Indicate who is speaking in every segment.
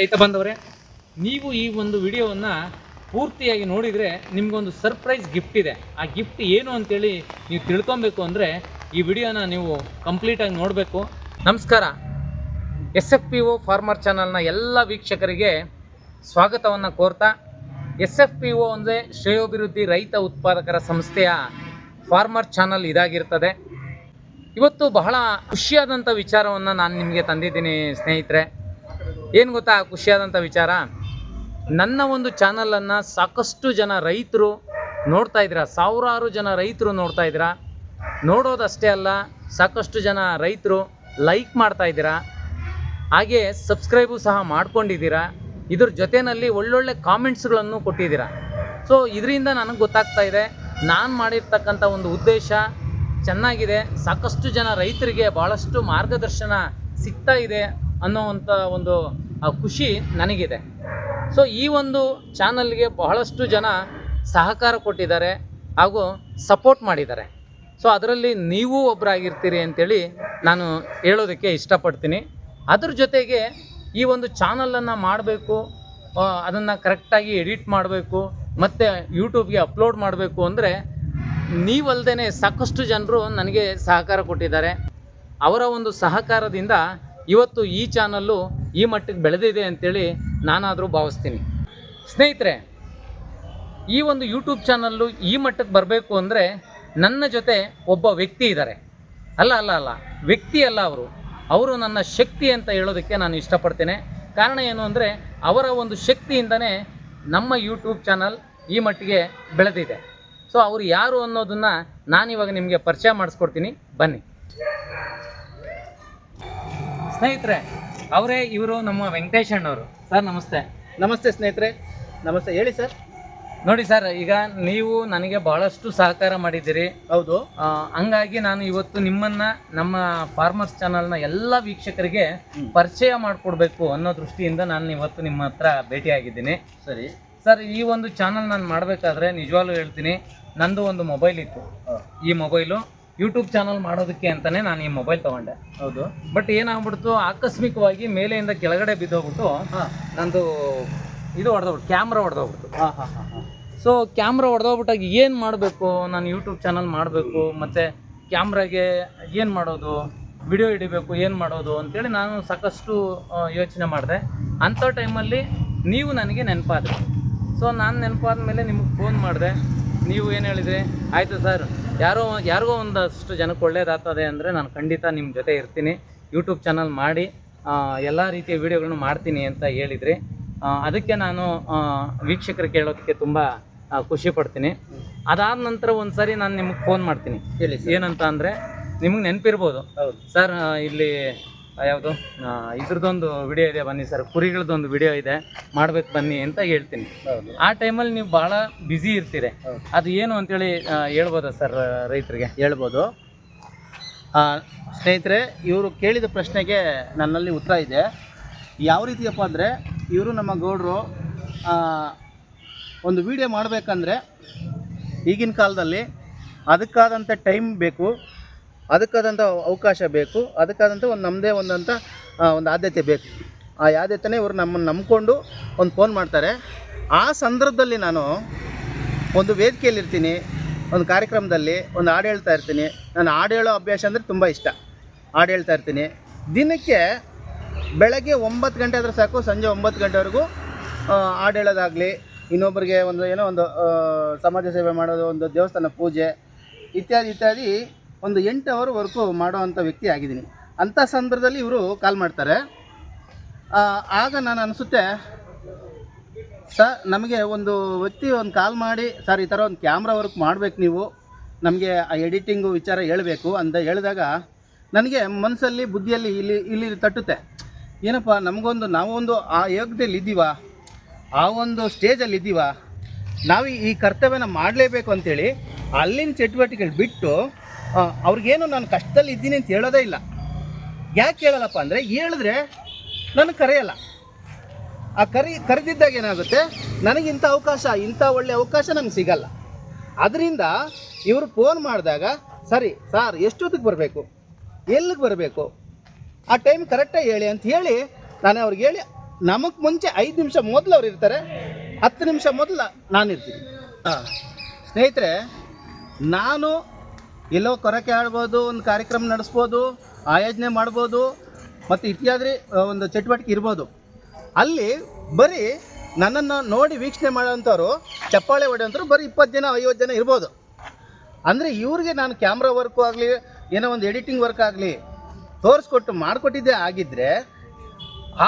Speaker 1: ರೈತ ಬಂದವರೇ, ನೀವು ಈ ಒಂದು ವಿಡಿಯೋವನ್ನು ಪೂರ್ತಿಯಾಗಿ ನೋಡಿದರೆ ನಿಮಗೊಂದು ಸರ್ಪ್ರೈಸ್ ಗಿಫ್ಟ್ ಇದೆ. ಆ ಗಿಫ್ಟ್ ಏನು ಅಂತೇಳಿ ನೀವು ತಿಳ್ಕೊಬೇಕು ಅಂದರೆ ಈ ವಿಡಿಯೋನ ನೀವು ಕಂಪ್ಲೀಟಾಗಿ ನೋಡಬೇಕು. ನಮಸ್ಕಾರ. S F P O farmer ಚಾನಲ್ನ ಎಲ್ಲ ವೀಕ್ಷಕರಿಗೆ ಸ್ವಾಗತವನ್ನು ಕೋರ್ತಾ, ಎಸ್ ಎಫ್ ಪಿ ಒ ಅಂದರೆ ಶ್ರೇಯೋಭಿವೃದ್ಧಿ ರೈತ ಉತ್ಪಾದಕರ ಸಂಸ್ಥೆಯ ಫಾರ್ಮರ್ ಚಾನಲ್ ಇದಾಗಿರ್ತದೆ. ಇವತ್ತು ಬಹಳ ಖುಷಿಯಾದಂಥ ವಿಚಾರವನ್ನು ನಾನು ನಿಮಗೆ ತಂದಿದ್ದೀನಿ ಸ್ನೇಹಿತರೆ. ಏನು ಗೊತ್ತಾ ಖುಷಿಯಾದಂಥ ವಿಚಾರ? ನನ್ನ ಒಂದು ಚಾನಲನ್ನು ಸಾಕಷ್ಟು ಜನ ರೈತರು ನೋಡ್ತಾ ಇದ್ದೀರಾ? ಸಾವಿರಾರು ಜನ ರೈತರು ನೋಡ್ತಾ ಇದ್ದೀರಾ? ನೋಡೋದಷ್ಟೇ ಅಲ್ಲ, ಸಾಕಷ್ಟು ಜನ ರೈತರು ಲೈಕ್ ಮಾಡ್ತಾ ಇದ್ದೀರಾ? ಹಾಗೆ ಸಬ್ಸ್ಕ್ರೈಬು ಸಹ ಮಾಡ್ಕೊಂಡಿದ್ದೀರಾ? ಇದ್ರ ಜೊತೆಯಲ್ಲಿ ಒಳ್ಳೊಳ್ಳೆ ಕಾಮೆಂಟ್ಸ್ಗಳನ್ನು ಕೊಟ್ಟಿದ್ದೀರಾ? ಸೊ ಇದರಿಂದ ನನಗೆ ಗೊತ್ತಾಗ್ತಾ ಇದೆ, ನಾನು ಮಾಡಿರ್ತಕ್ಕಂಥ ಒಂದು ಉದ್ದೇಶ ಚೆನ್ನಾಗಿದೆ. ಸಾಕಷ್ಟು ಜನ ರೈತರಿಗೆ ಭಾಳಷ್ಟು ಮಾರ್ಗದರ್ಶನ ಸಿಗ್ತಾ ಇದೆ. ಅನ್ನೋವಂಥ ಒಂದು ಖುಷಿ ನನಗಿದೆ. ಸೊ ಈ ಒಂದು ಚಾನಲ್ಗೆ ಬಹಳಷ್ಟು ಜನ ಸಹಕಾರ ಕೊಟ್ಟಿದ್ದಾರೆ ಹಾಗೂ ಸಪೋರ್ಟ್ ಮಾಡಿದ್ದಾರೆ. ಸೊ ಅದರಲ್ಲಿ ನೀವು ಒಬ್ಬರಾಗಿರ್ತೀರಿ ಅಂತೇಳಿ ನಾನು ಹೇಳೋದಕ್ಕೆ ಇಷ್ಟಪಡ್ತೀನಿ. ಅದ್ರ ಜೊತೆಗೆ ಈ ಒಂದು ಚಾನಲನ್ನು ಮಾಡಬೇಕು ಅದನ್ನು ಕರೆಕ್ಟಾಗಿ ಎಡಿಟ್ ಮಾಡಬೇಕು, ಮತ್ತು ಯೂಟ್ಯೂಬ್ಗೆ ಅಪ್ಲೋಡ್ ಮಾಡಬೇಕು ಅಂದರೆ ನೀವಲ್ದೇ ಸಾಕಷ್ಟು ಜನರು ನನಗೆ ಸಹಕಾರ ಕೊಟ್ಟಿದ್ದಾರೆ. ಅವರ ಒಂದು ಸಹಕಾರದಿಂದ ಇವತ್ತು ಈ ಚಾನಲ್ಲು ಈ ಮಟ್ಟಿಗೆ ಬೆಳೆದಿದೆ ಅಂತೇಳಿ ನಾನಾದರೂ ಭಾವಿಸ್ತೀನಿ. ಸ್ನೇಹಿತರೆ, ಈ ಒಂದು ಯೂಟ್ಯೂಬ್ ಚಾನಲ್ಲು ಈ ಮಟ್ಟಕ್ಕೆ ಬರಬೇಕು ಅಂದರೆ ನನ್ನ ಜೊತೆ ಒಬ್ಬ ವ್ಯಕ್ತಿ ಇದ್ದಾರೆ ಅಲ್ಲ ಅಲ್ಲ ಅಲ್ಲ, ವ್ಯಕ್ತಿ ಅಲ್ಲ ಅವರು. ಅವರು ನನ್ನ ಶಕ್ತಿ ಅಂತ ಹೇಳೋದಕ್ಕೆ ನಾನು ಇಷ್ಟಪಡ್ತೇನೆ. ಕಾರಣ ಏನು ಅಂದರೆ ಅವರ ಒಂದು ಶಕ್ತಿಯಿಂದನೇ ನಮ್ಮ ಯೂಟ್ಯೂಬ್ ಚಾನಲ್ ಈ ಮಟ್ಟಿಗೆ ಬೆಳೆದಿದೆ. ಸೊ ಅವರು ಯಾರು ಅನ್ನೋದನ್ನು ನಾನಿವಾಗ ನಿಮಗೆ ಪರಿಚಯ ಮಾಡಿಸ್ಕೊಡ್ತೀನಿ. ಬನ್ನಿ. ಸ್ನೇಹಿತರೆ ಅವರೇ ಇವರು ನಮ್ಮ ವೆಂಕಟೇಶ್ ಅಣ್ಣವರು ಸರ್ ನಮಸ್ತೆ.
Speaker 2: ನಮಸ್ತೆ ಸ್ನೇಹಿತರೆ. ನಮಸ್ತೆ. ಹೇಳಿ ಸರ್.
Speaker 1: ನೋಡಿ ಸರ್ ಈಗ ನೀವು ನನಗೆ ಬಹಳಷ್ಟು ಸಹಕಾರ ಮಾಡಿದ್ದೀರಿ.
Speaker 2: ಹೌದು.
Speaker 1: ಆ, ಹಂಗಾಗಿ ನಾನು ಇವತ್ತು ನಿಮ್ಮನ್ನ ನಮ್ಮ ಫಾರ್ಮರ್ಸ್ ಚಾನಲ್ನ ಎಲ್ಲ ವೀಕ್ಷಕರಿಗೆ ಪರಿಚಯ ಮಾಡಿಕೊಡ್ಬೇಕು ಅನ್ನೋ ದೃಷ್ಟಿಯಿಂದ ನಾನು ಇವತ್ತು ನಿಮ್ಮ ಹತ್ರ ಭೇಟಿಯಾಗಿದ್ದೀನಿ.
Speaker 2: ಸರಿ.
Speaker 1: ಸರ್ ಈ ಒಂದು ಚಾನಲ್ ನಾನು ಮಾಡಬೇಕಾದ್ರೆ ನಿಜವಾಗ್ಲೂ ಹೇಳ್ತೀನಿ ನಂದು ಒಂದು ಮೊಬೈಲ್ ಇತ್ತು. ಈ ಮೊಬೈಲು ಯೂಟ್ಯೂಬ್ ಚಾನಲ್ ಮಾಡೋದಕ್ಕೆ ಅಂತಲೇ ನಾನು ಈ ಮೊಬೈಲ್ ತೊಗೊಂಡೆ.
Speaker 2: ಹೌದು.
Speaker 1: ಬಟ್ ಏನಾಗ್ಬಿಡ್ತು ಆಕಸ್ಮಿಕವಾಗಿ ಮೇಲೆಯಿಂದ ಕೆಳಗಡೆ ಬಿದ್ದೋಗ್ಬಿಟ್ಟು
Speaker 2: ಹಾಂ.
Speaker 1: ನಂದು ಇದು ಹೊಡೆದೋಗ್ಬಿಟ್ಟು ಕ್ಯಾಮ್ರಾ ಹೊಡೆದೋಗ್ಬಿಟ್ಟು
Speaker 2: ಹಾಂ ಹಾಂ ಹಾಂ ಹಾಂ.
Speaker 1: ಸೊ ಕ್ಯಾಮ್ರಾ ಹೊಡೆದೋಗ್ಬಿಟ್ಟಾಗ ಏನು ಮಾಡಬೇಕು? ನಾನು ಯೂಟ್ಯೂಬ್ ಚಾನಲ್ ಮಾಡಬೇಕು ಮತ್ತು ಕ್ಯಾಮ್ರಾಗೆ ಏನು ಮಾಡೋದು? ವಿಡಿಯೋ ಹಿಡಿಬೇಕು ಏನು ಮಾಡೋದು ಅಂತೇಳಿ ನಾನು ಸಾಕಷ್ಟು ಯೋಚನೆ ಮಾಡಿದೆ. ಅಂಥ ಟೈಮಲ್ಲಿ ನೀವು ನನಗೆ ನೆನಪಾದ್ರಿ. ಸೊ ನಾನು ನೆನಪಾದ ಮೇಲೆ ನಿಮಗೆ ಫೋನ್ ಮಾಡಿದೆ. ನೀವು ಏನು ಹೇಳಿದ್ರಿ? ಆಯಿತು ಸರ್. ಯಾರೋ ಯಾರಿಗೋ ಒಂದಷ್ಟು ಜನಕ್ಕೆ ಒಳ್ಳೇದಾಗ್ತದೆ ಅಂದರೆ ನಾನು ಖಂಡಿತ ನಿಮ್ಮ ಜೊತೆ ಇರ್ತೀನಿ. ಯೂಟ್ಯೂಬ್ ಚಾನಲ್ ಮಾಡಿ ಎಲ್ಲ ರೀತಿಯ ವೀಡಿಯೋಗಳನ್ನು ಮಾಡ್ತೀನಿ ಅಂತ ಹೇಳಿದ್ರಿ. ಅದಕ್ಕೆ ನಾನು ವೀಕ್ಷಕರು ಕೇಳೋದಕ್ಕೆ ತುಂಬ ಖುಷಿ ಪಡ್ತೀನಿ. ಅದಾದ ನಂತರ ಒಂದು ಸರಿ ನಾನು ನಿಮಗೆ ಫೋನ್ ಮಾಡ್ತೀನಿ.
Speaker 2: ಹೇಳಿ
Speaker 1: ಏನಂತ ಅಂದರೆ ನಿಮಗೆ ನೆನಪಿರ್ಬೋದು.
Speaker 2: ಹೌದು.
Speaker 1: ಸರ್ ಇಲ್ಲಿ ಯಾವುದು? ಇದ್ರದ್ದೊಂದು ವಿಡಿಯೋ ಇದೆ ಬನ್ನಿ ಸರ್. ಕುರಿಗಳದ್ದೊಂದು ವಿಡಿಯೋ ಇದೆ. ಮಾಡ್ಬೇಕು ಬನ್ನಿ ಅಂತ ಹೇಳ್ತೀನಿ. ಆ ಟೈಮಲ್ಲಿ ನೀವು ಭಾಳ ಬ್ಯುಸಿ ಇರ್ತೀರಿ. ಅದು ಏನು ಅಂತೇಳಿ ಹೇಳ್ಬೋದಾ ಸರ್ ರೈತರಿಗೆ?
Speaker 2: ಹೇಳ್ಬೋದು. ಸ್ನೇಹಿತರೆ ಇವರು ಕೇಳಿದ ಪ್ರಶ್ನೆಗೆ ನನ್ನಲ್ಲಿ ಉತ್ತರ ಇದೆ. ಯಾವ ರೀತಿಯಪ್ಪ ಅಂದರೆ ಇವರು ನಮ್ಮ ಗೌಡರು ಒಂದು ವಿಡಿಯೋ ಮಾಡಬೇಕಂದ್ರೆ ಈಗಿನ ಕಾಲದಲ್ಲಿ ಅದಕ್ಕಾದಂಥ ಟೈಮ್ ಬೇಕು. ಅದಕ್ಕಾದಂಥ ಅವಕಾಶ ಬೇಕು. ಅದಕ್ಕಾದಂಥ ಒಂದು ನಮ್ಮದೇ ಒಂದಂಥ ಒಂದು ಆದ್ಯತೆ ಬೇಕು. ಆ ಆದ್ಯತೆನೇ ಇವರು ನಮ್ಮನ್ನು ನಂಬಿಕೊಂಡು ಒಂದು ಫೋನ್ ಮಾಡ್ತಾರೆ. ಆ ಸಂದರ್ಭದಲ್ಲಿ ನಾನು ಒಂದು ವೇದಿಕೆಯಲ್ಲಿ ಇರ್ತೀನಿ, ಒಂದು ಕಾರ್ಯಕ್ರಮದಲ್ಲಿ ಒಂದು ಹಾಡು ಹೇಳ್ತಾ ಇರ್ತೀನಿ. ನಾನು ಹಾಡು ಹೇಳೋ ಅಭ್ಯಾಸ ಅಂದರೆ ತುಂಬ ಇಷ್ಟ. ಹಾಡು ಹೇಳ್ತಾ ಇರ್ತೀನಿ. ದಿನಕ್ಕೆ ಬೆಳಗ್ಗೆ ಒಂಬತ್ತು ಗಂಟೆ ಆದರೆ ಸಾಕು, ಸಂಜೆ ಒಂಬತ್ತು ಗಂಟೆವರೆಗೂ ಹಾಡು ಹೇಳೋದಾಗಲಿ ಇನ್ನೊಬ್ಬರಿಗೆ ಒಂದು ಏನೋ ಒಂದು ಸಮಾಜ ಸೇವೆ ಮಾಡೋದು, ಒಂದು ದೇವಸ್ಥಾನ ಪೂಜೆ, ಇತ್ಯಾದಿ ಇತ್ಯಾದಿ ಒಂದು ಎಂಟು ಅವರ್ವರೆಗೂ ಮಾಡೋವಂಥ ವ್ಯಕ್ತಿ ಆಗಿದ್ದೀನಿ. ಅಂಥ ಸಂದರ್ಭದಲ್ಲಿ ಇವರು ಕಾಲ್ ಮಾಡ್ತಾರೆ. ಆಗ ನಾನು ಅನಿಸುತ್ತೆ, ಸರ್, ನಮಗೆ ಒಂದು ವ್ಯಕ್ತಿ ಒಂದು ಕಾಲ್ ಮಾಡಿ, ಸರ್, ಈ ಥರ ಒಂದು ಕ್ಯಾಮ್ರಾ ವರ್ಕ್ ಮಾಡಬೇಕು ನೀವು. ನಮಗೆ ಆ ಎಡಿಟಿಂಗು ವಿಚಾರ ಹೇಳಬೇಕು. ಅಂತ ಹೇಳಿದಾಗ ನನಗೆ ಮನಸ್ಸಲ್ಲಿ, ಬುದ್ಧಿಯಲ್ಲಿ ಇಲ್ಲಿ ಇಲ್ಲಿ ತಟ್ಟುತ್ತೆ. ಏನಪ್ಪ, ನಮಗೊಂದು, ನಾವೊಂದು ಆ ಯೋಗದಲ್ಲಿ ಇದ್ದೀವ? ಆ ಒಂದು ಸ್ಟೇಜಲ್ಲಿ ಇದ್ದೀವ? ನಾವು ಈ ಕರ್ತವ್ಯನ ಮಾಡಲೇಬೇಕು ಅಂತೇಳಿ, ಅಲ್ಲಿನ ಚಟುವಟಿಕೆಗಳು ಬಿಟ್ಟು ಅವ್ರಿಗೇನು ನಾನು ಕಷ್ಟದಲ್ಲಿ ಇದ್ದೀನಿ ಅಂತ ಹೇಳೋದೇ ಇಲ್ಲ. ಯಾಕೆ ಹೇಳಲ್ಲಪ್ಪ ಅಂದರೆ ಹೇಳಿದ್ರೆ ನನಗೆ ಕರೆಯಲ್ಲ. ಆ ಕರಿ ಕರೆದಿದ್ದಾಗ ಏನಾಗುತ್ತೆ? ನನಗೆ ಇಂಥ ಅವಕಾಶ ಇಂಥ ಒಳ್ಳೆ ಅವಕಾಶ ನನಗೆ ಸಿಗಲ್ಲ. ಅದರಿಂದ ಇವರು ಫೋನ್ ಮಾಡಿದಾಗ ಸರಿ ಸಾರ್ ಎಷ್ಟೊತ್ತಿಗೆ ಬರಬೇಕು? ಎಲ್ಲಿಗೆ ಬರಬೇಕು? ಆ ಟೈಮ್ ಕರೆಕ್ಟಾಗಿ ಹೇಳಿ ಅಂತ ಹೇಳಿ ನಾನು ಅವ್ರಿಗೆ ಹೇಳಿ ನಮಗೆ ಮುಂಚೆ ಐದು ನಿಮಿಷ ಮೊದಲು ಅವ್ರು ಇರ್ತಾರೆ. ಹತ್ತು ನಿಮಿಷ ಮೊದಲು ನಾನು ಇರ್ತೀನಿ. ಹಾಂ. ಸ್ನೇಹಿತರೆ ನಾನು ಎಲ್ಲೋ ಕೊರಕೆ ಆಡ್ಬೋದು, ಒಂದು ಕಾರ್ಯಕ್ರಮ ನಡೆಸ್ಬೋದು, ಆಯೋಜನೆ ಮಾಡ್ಬೋದು, ಮತ್ತು ಇತ್ಯಾದಿ ಒಂದು ಚಟುವಟಿಕೆ ಇರ್ಬೋದು. ಅಲ್ಲಿ ಬರೀ ನನ್ನನ್ನು ನೋಡಿ ವೀಕ್ಷಣೆ ಮಾಡೋಂಥವ್ರು ಚಪ್ಪಾಳೆ ಹೊಡೆಯೋಂಥವ್ರು ಬರೀ ಇಪ್ಪತ್ತು ಜನ, ಐವತ್ತು ಜನ ಇರ್ಬೋದು. ಅಂದರೆ ಇವ್ರಿಗೆ ನಾನು ಕ್ಯಾಮ್ರಾ ವರ್ಕು ಆಗಲಿ, ಏನೋ ಒಂದು ಎಡಿಟಿಂಗ್ ವರ್ಕ್ ಆಗಲಿ ತೋರಿಸ್ಕೊಟ್ಟು ಮಾಡಿಕೊಟ್ಟಿದ್ದೆ ಆಗಿದ್ದರೆ